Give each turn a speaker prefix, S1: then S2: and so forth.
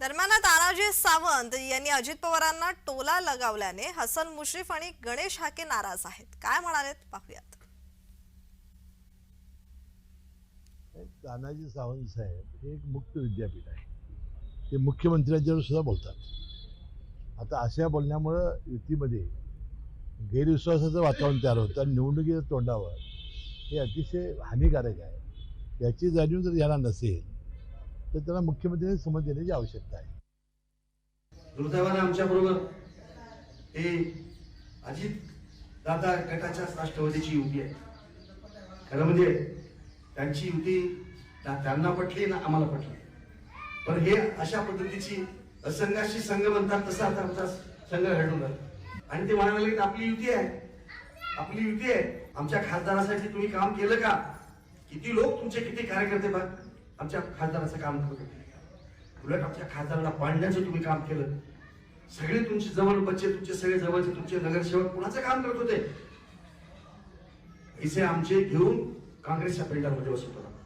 S1: दरम्यान तानाजी सावंत यांनी अजित पवारांना टोला लगावल्याने हसन मुश्रीफ आणि गणेश हाके नाराज आहेत. काय म्हणालेत? पाहूयात.
S2: तानाजी सावंत साहेब हे एक मुक्त विद्यापीठ आहे. ते मुख्यमंत्र्यांच्यावर सुद्धा बोलतात. आता अशा बोलण्यामुळं युतीमध्ये गैरविश्वासाचं वातावरण तयार होतं आणि निवडणुकीच्या तोंडावर हे अतिशय हानिकारक आहे. याची जाणीव जर याला नसेल तर त्याला मुख्यमंत्र्यांनी समज देण्याची आवश्यकता आहे.
S3: दुर्दैवाने आमच्या बरोबर हे अजित दादा गटाच्या राष्ट्रवादीची युती आहे. खरं म्हणजे त्यांची युती त्यांना पटली ना आम्हाला पटली. पण हे अशा पद्धतीची असंघाशी संघ म्हणतात तसा आता आमचा संघ घडून आणि ते म्हणायला लागले की आपली युती आहे. आपली युती आहे. आमच्या खासदारासाठी तुम्ही काम केलं का? किती लोक तुमचे किती कार्यकर्ते बघ आमच्या खासदाराचं काम करत उलट आमच्या खासदाराला पाडण्याचं तुम्ही काम केलं. सगळे तुमचे जवळ बच्चे तुमचे सगळे जवळचे तुमचे नगरसेवक कुणाचं काम करत होते? पैसे आमचे घेऊन काँग्रेसच्या पेंडामध्ये बसत होता.